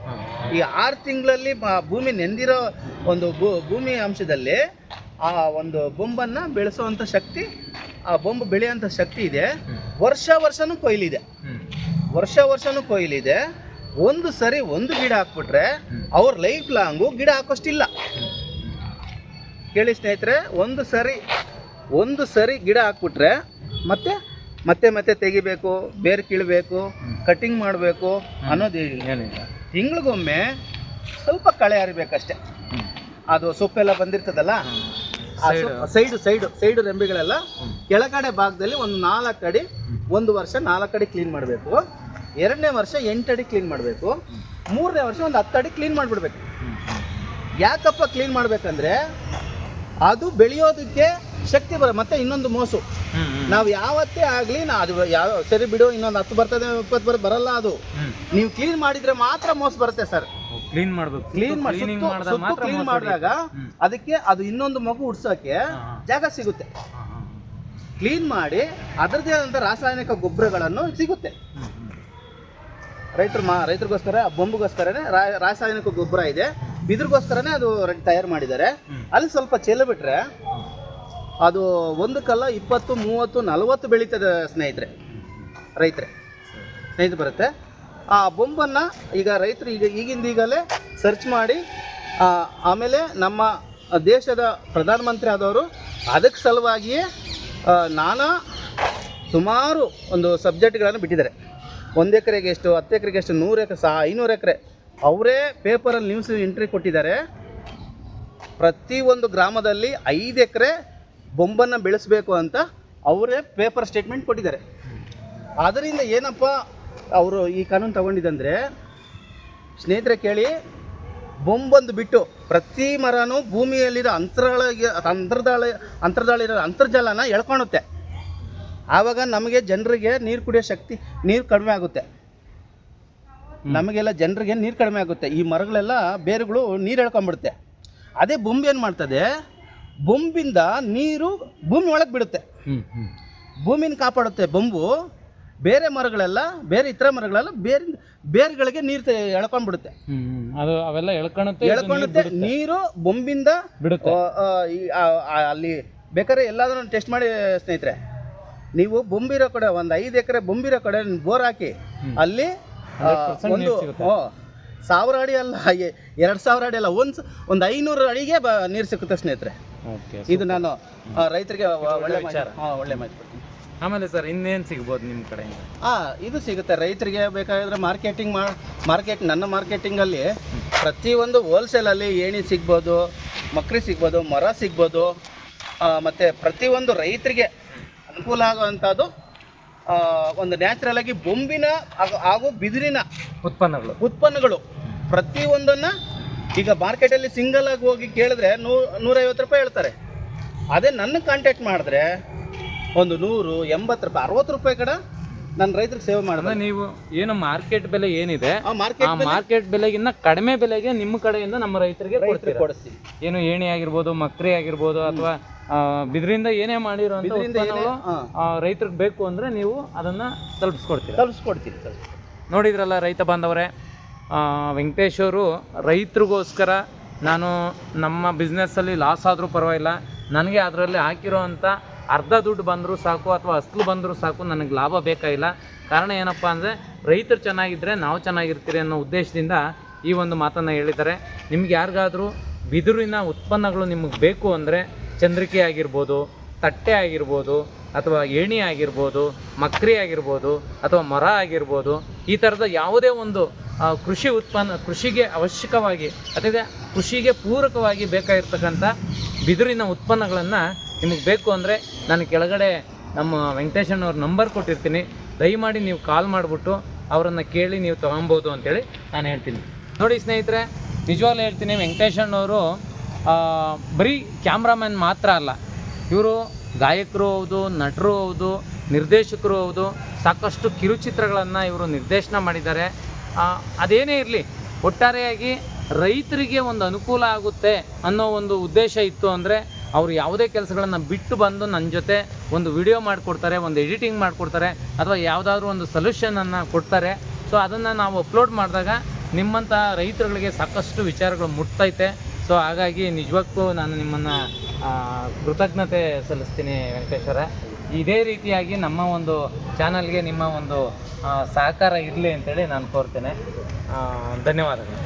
Speaker 2: ಈ ಆರು ತಿಂಗಳಲ್ಲಿ ಭೂಮಿ ನೆಂದಿರೋ ಒಂದು ಭೂಮಿ ಅಂಶದಲ್ಲಿ ಆ ಒಂದು ಬೊಂಬನ್ನು ಬೆಳೆಸುವಂಥ ಶಕ್ತಿ ಆ ಬೊಂಬು ಬೆಳೆಯುವಂಥ ಶಕ್ತಿ ಇದೆ. ವರ್ಷ ವರ್ಷನೂ ಕೊಯ್ಲಿದೆ. ವರ್ಷ ವರ್ಷನೂ ಕೊಯ್ಲಿದೆ. ಒಂದು ಸರಿ ಒಂದು ಗಿಡ ಹಾಕ್ಬಿಟ್ರೆ. ಅವ್ರ ಲೈಫ್ ಲಾಂಗು ಗಿಡ ಹಾಕೋಷ್ಟಿಲ್ಲ. ಕೇಳಿ ಸ್ನೇಹಿತರೆ ಒಂದು ಸರಿ ಒಂದು ಸರಿ ಗಿಡ ಹಾಕ್ಬಿಟ್ರೆ ಮತ್ತೆ ಮತ್ತೆ ಮತ್ತೆ ತೆಗಿಬೇಕು ಬೇರೆ ಕೀಳಬೇಕು ಕಟಿಂಗ್ ಮಾಡಬೇಕು ಅನ್ನೋದು
Speaker 1: ಏನಿಲ್ಲ
Speaker 2: ತಿಂಗಳಿಗೊಮ್ಮೆ ಸ್ವಲ್ಪ ಕಳೆ ಹರಿಬೇಕಷ್ಟೆ. ಅದು ಸೊಪ್ಪೆಲ್ಲ ಬಂದಿರ್ತದಲ್ಲ. ಸೈಡು. ಸೈಡು ಸೈಡು ರೆಂಬೆಗಳೆಲ್ಲ. ಕೆಳಗಡೆ ಭಾಗದಲ್ಲಿ ಒಂದು ನಾಲ್ಕು ಅಡಿ ಒಂದು ವರ್ಷ ನಾಲ್ಕು ಅಡಿ ಕ್ಲೀನ್ ಮಾಡಬೇಕು. ಎರಡನೇ ವರ್ಷ ಎಂಟು ಅಡಿ ಕ್ಲೀನ್ ಮಾಡಬೇಕು. ಮೂರನೇ ವರ್ಷ ಒಂದು ಹತ್ತು ಅಡಿ ಕ್ಲೀನ್ ಮಾಡಿಬಿಡ್ಬೇಕು. ಯಾಕಪ್ಪ ಕ್ಲೀನ್ ಮಾಡಬೇಕಂದ್ರೆ ಅದು ಬೆಳೆಯೋದಕ್ಕೆ ಶಕ್ತಿ ಬರ ಮತ್ತೆ ಇನ್ನೊಂದು ಮೋಸು. ನಾವು ಯಾವತ್ತೇ ಆಗಲಿ ನಾ ಅದು ಯಾವ ಸರಿ ಬಿಡು ಇನ್ನೊಂದು ಹತ್ತು ಬರ್ತದೆ ಇಪ್ಪತ್ತು ಬರ್ ಬರಲ್ಲ ಅದು. ನೀವು ಕ್ಲೀನ್ ಮಾಡಿದ್ರೆ ಮಾತ್ರ ಮೋಸ ಬರುತ್ತೆ ಸರ್.
Speaker 1: ಕ್ಲೀನ್ ಮಾಡ್ಬೇಕು.
Speaker 2: ಕ್ಲೀನ್ ಮಾಡಿ ಕ್ಲೀನ್ ಮಾಡಿದಾಗ ಅದಕ್ಕೆ ಅದು ಇನ್ನೊಂದು ಮಗು ಉಡ್ಸೋಕೆ
Speaker 1: ಹಾ, ಹಾ.
Speaker 2: ಜಾಗ ಸಿಗುತ್ತೆ. ಕ್ಲೀನ್ ಮಾಡಿ ಅದರದೇ ಆದಂಥ ರಾಸಾಯನಿಕ ಗೊಬ್ಬರಗಳನ್ನು ಸಿಗುತ್ತೆ. ರೈತರು ಮಾ ರೈತರಿಗೋಸ್ಕರ ಬೊಂಬುಗೋಸ್ಕರನೇ ರಾಸಾಯನಿಕ ಗೊಬ್ಬರ ಇದೆ. ಬಿದಿರಿಗೋಸ್ಕರನೇ ಅದು ತಯಾರು ಮಾಡಿದ್ದಾರೆ. ಅಲ್ಲಿ ಸ್ವಲ್ಪ ಚೆಲ್ಲ ಬಿಟ್ರೆ ಅದು ಒಂದು ಕಲ್ಲ ಇಪ್ಪತ್ತು, ಮೂವತ್ತು, ನಲವತ್ತು ಬೆಳೀತದೆ ಸ್ನೇಹಿತರೆ. ರೈತರೆ. ಸ್ನೇಹಿತರು ಬರುತ್ತೆ. ಆ ಬೊಂಬನ್ನು ಈಗ ರೈತರು ಈಗ ಈಗಿಂದ ಈಗಲೇ ಸರ್ಚ್ ಮಾಡಿ ಆಮೇಲೆ ನಮ್ಮ ದೇಶದ ಪ್ರಧಾನಮಂತ್ರಿ ಆದವರು ಅದಕ್ಕೆ ಸಲುವಾಗಿಯೇ ನಾನಾ ಸುಮಾರು ಒಂದು ಸಬ್ಜೆಕ್ಟ್ಗಳನ್ನು ಬಿಟ್ಟಿದ್ದಾರೆ. ಒಂದು ಎಕರೆಗೆ ಎಷ್ಟು, ಹತ್ತು ಎಕರೆಗೆ ಎಷ್ಟು, ನೂರು ಎಕರೆ ಸಹ ಐನೂರು ಎಕರೆ. ಅವರೇ ಪೇಪರಲ್ಲಿ ನ್ಯೂಸ್ ಎಂಟ್ರಿ ಕೊಟ್ಟಿದ್ದಾರೆ. ಪ್ರತಿಯೊಂದು ಗ್ರಾಮದಲ್ಲಿ ಐದು ಎಕರೆ ಬೊಂಬನ್ನು ಬೆಳೆಸಬೇಕು ಅಂತ ಅವರೇ ಪೇಪರ್ ಸ್ಟೇಟ್ಮೆಂಟ್ ಕೊಟ್ಟಿದ್ದಾರೆ. ಅದರಿಂದ ಏನಪ್ಪ ಅವರು ಈ ಕಾನೂನು ತಗೊಂಡಿದ್ದಂದರೆ ಸ್ನೇಹಿತರೆ ಕೇಳಿ ಬೊಂಬಂದು ಬಿಟ್ಟು ಪ್ರತಿ ಮರನೂ ಭೂಮಿಯಲ್ಲಿರೋ ಅಂತರಾಳ ಅಂತರ್ದಾಳ ಅಂತರ್ದಾಳಿರೋ ಅಂತರ್ಜಲನ ಎಳ್ಕೊಳುತ್ತೆ ಆವಾಗ ನಮಗೆ ಜನರಿಗೆ ನೀರು ಕುಡಿಯೋ ಶಕ್ತಿ ನೀರು ಕಡಿಮೆ ಆಗುತ್ತೆ. ನಮಗೆಲ್ಲ ಜನರಿಗೆ ನೀರು ಕಡಿಮೆ ಆಗುತ್ತೆ. ಈ ಮರಗಳೆಲ್ಲ ಬೇರುಗಳು ನೀರು ಎಳ್ಕೊಂಬಿಡುತ್ತೆ ಅದೇ ಬೊಂಬೆ ಏನು ಮಾಡ್ತದೆ ಬೊಂಬಿಂದ ನೀರು ಭೂಮಿ ಒಳಗೆ ಬಿಡುತ್ತೆ. ಭೂಮಿನ ಕಾಪಾಡುತ್ತೆ ಬೊಂಬು ಬೇರೆ ಮರಗಳೆಲ್ಲ ಬೇರೆ ಇತರ ಮರಗಳೆಲ್ಲ ಬೇರೆ ಬೇರುಗಳಿಗೆ ನೀರು ಎಳ್ಕೊಂಡ್ಬಿಡುತ್ತೆ.
Speaker 1: ಅದು ಅವೆಲ್ಲ ಎಳ್ಕೊಳುತ್ತೆ ಇದು ನೀರ್
Speaker 2: ಬೊಂಬಿಂದ
Speaker 1: ಬಿಡುತ್ತೆ.
Speaker 2: ಅಲ್ಲಿ ಬೇಕಾದ್ರೆ ಎಲ್ಲಾದ್ರೂ ಟೆಸ್ಟ್ ಮಾಡಿ ಸ್ನೇಹಿತರೆ. ನೀವು ಬೊಂಬಿರೋ ಕಡೆ ಒಂದು ಐದು ಎಕರೆ ಬೊಂಬಿರೋ ಕಡೆ ಬೋರ್ ಹಾಕಿ ಅಲ್ಲಿ ಆ,
Speaker 1: 100%
Speaker 2: ಒಂದು ಸಾವಿರ ಅಡಿ ಅಲ್ಲ ಎರಡು ಸಾವಿರ ಅಡಿ ಅಲ್ಲ ಒಂದು ಒಂದು ಐನೂರು ಅಡಿಗೆ ಬ ನೀರು ಸಿಕ್ಕುತ್ತೆ ಸ್ನೇಹಿತರೆ. ಇದು ನಾನು ರೈತರಿಗೆ ಒಳ್ಳೆ
Speaker 1: ವಿಚಾರ.
Speaker 2: ಒಳ್ಳೆ ಮಾಹಿತಿ ಕೊಡ್ತೀನಿ.
Speaker 1: ಆಮೇಲೆ ಸರ್ ಇನ್ನೇನು ಸಿಗ್ಬೋದು ನಿಮ್ಮ ಕಡೆಯಿಂದ?
Speaker 2: ಹಾಂ ಇದು ಸಿಗುತ್ತೆ. ರೈತರಿಗೆ ಬೇಕಾದರೆ ಮಾರ್ಕೆಟಿಂಗ್ ಮಾ ಮಾರ್ಕೆಟ್ ನನ್ನ ಮಾರ್ಕೆಟಿಂಗಲ್ಲಿ ಪ್ರತಿಯೊಂದು ಹೋಲ್ಸೇಲಲ್ಲಿ ಏಣಿ ಸಿಗ್ಬೋದು ಮಕ್ರಿ ಸಿಗ್ಬೋದು ಮರ ಸಿಗ್ಬೋದು ಮತ್ತು ಪ್ರತಿಯೊಂದು ರೈತರಿಗೆ ಅನುಕೂಲ ಆಗುವಂಥದ್ದು ಒಂದು ನ್ಯಾಚುರಲ್ ಆಗಿ ಬೊಂಬಿನ ಹಾಗೂ- ಹಾಗೂ ಬಿದಿರಿನ
Speaker 1: ಉತ್ಪನ್ನಗಳು.
Speaker 2: ಉತ್ಪನ್ನಗಳು. ಪ್ರತಿಯೊಂದನ್ನು ಈಗ ಮಾರ್ಕೆಟಲ್ಲಿ ಸಿಂಗಲ್ ಆಗಿ ಹೋಗಿ ಕೇಳಿದ್ರೆ ನೂ ನೂರೈವತ್ತು ರೂಪಾಯಿ ಹೇಳ್ತಾರೆ. ಅದೇ ನನ್ನ ಕಾಂಟ್ಯಾಕ್ಟ್ ಮಾಡಿದ್ರೆ ಒಂದು ನೂರು ಎಂಬತ್ತು ರೂಪಾಯಿ ಅರವತ್ತು ರೂಪಾಯಿ ಕಡೆ ನನ್ನ ರೈತರಿಗೆ ಸೇವೆ ಮಾಡಿದ್ರೆ
Speaker 1: ನೀವು ಏನು ಮಾರ್ಕೆಟ್ ಬೆಲೆ ಏನಿದೆ
Speaker 2: ಆ ಮಾರ್ಕೆಟ್
Speaker 1: ಬೆಲೆಗಿನ್ನ ಕಡಿಮೆ ಬೆಲೆಗೆ ನಿಮ್ಮ ಕಡೆಯಿಂದ ನಮ್ಮ ರೈತರಿಗೆ
Speaker 2: ಕೊಡಿಸ್ತೀವಿ.
Speaker 1: ಏನು ಏಣಿ ಆಗಿರ್ಬೋದು ಮಕ್ರಿ ಆಗಿರ್ಬೋದು ಅಥವಾ ಬಿದ್ರಿಂದ ಏನೇ
Speaker 2: ಮಾಡಿರೋ
Speaker 1: ರೈತರಿಗೆ ಬೇಕು ಅಂದ್ರೆ ನೀವು ಅದನ್ನ ತಲುಪಿಸ್ಕೊಡ್ತೀರಿ?
Speaker 2: ತಲುಪಿಸ್ಕೊಡ್ತೀವಿ ತಲುಪಿಸ್ಕೊಡ್ತೀವಿ.
Speaker 1: ನೋಡಿದ್ರಲ್ಲ ರೈತ ಬಾಂಧವರೇ ವೆಂಕಟೇಶ್ ಅವರು, ರೈತರಿಗೋಸ್ಕರ ನಾನು ನಮ್ಮ ಬಿಸ್ನೆಸ್ಸಲ್ಲಿ ಲಾಸ್ ಆದರೂ ಪರವಾಗಿಲ್ಲ. ನನಗೆ ಅದರಲ್ಲಿ ಹಾಕಿರೋವಂಥ ಅರ್ಧ ದುಡ್ಡು ಬಂದರೂ ಸಾಕು ಅಥವಾ ಅಸ್ಲು ಬಂದರೂ ಸಾಕು ನನಗೆ ಲಾಭ ಬೇಕಾಗಿಲ್ಲ. ಕಾರಣ ಏನಪ್ಪ ಅಂದರೆ ರೈತರು ಚೆನ್ನಾಗಿದ್ದರೆ ನಾವು ಚೆನ್ನಾಗಿರ್ತೀರಿ ಅನ್ನೋ ಉದ್ದೇಶದಿಂದ ಈ ಒಂದು ಮಾತನ್ನು ಹೇಳಿದ್ದಾರೆ. ನಿಮ್ಗೆ ಯಾರಿಗಾದರೂ ಬಿದಿರಿನ ಉತ್ಪನ್ನಗಳು ನಿಮಗೆ ಬೇಕು ಅಂದರೆ ಚಂದ್ರಿಕೆ ಆಗಿರ್ಬೋದು, ತಟ್ಟೆ ಆಗಿರ್ಬೋದು ಅಥವಾ ಏಣಿ ಆಗಿರ್ಬೋದು, ಮಕ್ರಿ ಆಗಿರ್ಬೋದು, ಅಥವಾ ಮರ ಆಗಿರ್ಬೋದು, ಈ ಥರದ ಯಾವುದೇ ಒಂದು ಕೃಷಿ ಉತ್ಪನ್ನ, ಕೃಷಿಗೆ ಅವಶ್ಯಕವಾಗಿ ಅಥವಾ ಕೃಷಿಗೆ ಪೂರಕವಾಗಿ ಬೇಕಾಗಿರ್ತಕ್ಕಂಥ ಬಿದಿರಿನ ಉತ್ಪನ್ನಗಳನ್ನು ನಿಮಗೆ ಬೇಕು ಅಂದರೆ ನಾನು ಕೆಳಗಡೆ ನಮ್ಮ ವೆಂಕಟೇಶಣ್ಣವ್ರ ನಂಬರ್ ಕೊಟ್ಟಿರ್ತೀನಿ. ದಯಮಾಡಿ ನೀವು ಕಾಲ್ ಮಾಡಿಬಿಟ್ಟು ಅವರನ್ನು ಕೇಳಿ ನೀವು ತೊಗೊಬೋದು ಅಂತೇಳಿ ನಾನು ಹೇಳ್ತೀನಿ. ನೋಡಿ ಸ್ನೇಹಿತರೆ, ನಿಜವಾಗ್ಲೂ ಹೇಳ್ತೀನಿ ವೆಂಕಟೇಶಣ್ಣವರು ಬರೀ ಕ್ಯಾಮ್ರಾಮ್ಯಾನ್ ಮಾತ್ರ ಅಲ್ಲ, ಇವರು ಗಾಯಕರು ಹೌದು, ನಟರು ಹೌದು, ನಿರ್ದೇಶಕರು ಹೌದು, ಸಾಕಷ್ಟು ಕಿರುಚಿತ್ರಗಳನ್ನು ಇವರು ನಿರ್ದೇಶನ ಮಾಡಿದ್ದಾರೆ. ಅದೇನೇ ಇರಲಿ, ಒಟ್ಟಾರೆಯಾಗಿ ರೈತರಿಗೆ ಒಂದು ಅನುಕೂಲ ಆಗುತ್ತೆ ಅನ್ನೋ ಒಂದು ಉದ್ದೇಶ ಇತ್ತು ಅಂದರೆ ಅವರು ಯಾವುದೇ ಕೆಲಸಗಳನ್ನು ಬಿಟ್ಟು ಬಂದು ನನ್ನ ಜೊತೆ ಒಂದು ವಿಡಿಯೋ ಮಾಡಿಕೊಡ್ತಾರೆ, ಒಂದು ಎಡಿಟಿಂಗ್ ಮಾಡಿಕೊಡ್ತಾರೆ ಅಥವಾ ಯಾವುದಾದ್ರೂ ಒಂದು ಸೊಲ್ಯೂಷನನ್ನು ಕೊಡ್ತಾರೆ. ಸೊ ಅದನ್ನು ನಾವು ಅಪ್ಲೋಡ್ ಮಾಡಿದಾಗ ನಿಮ್ಮಂಥ ರೈತರುಗಳಿಗೆ ಸಾಕಷ್ಟು ವಿಚಾರಗಳು ಮುಟ್ತೈತೆ. ಸೊ ಹಾಗಾಗಿ ನಿಜವಾಗ್ಲೂ ನಾನು ನಿಮ್ಮನ್ನು ಕೃತಜ್ಞತೆ ಸಲ್ಲಿಸ್ತೀನಿ ವೆಂಕಟೇಶ್ವರ. ಇದೇ ರೀತಿಯಾಗಿ ನಮ್ಮ ಒಂದು ಚಾನಲ್ಗೆ ನಿಮ್ಮ ಒಂದು ಸಹಕಾರ ಇರಲಿ ಅಂತೇಳಿ ನಾನು ಕೋರ್ತೇನೆ. ಧನ್ಯವಾದಗಳು.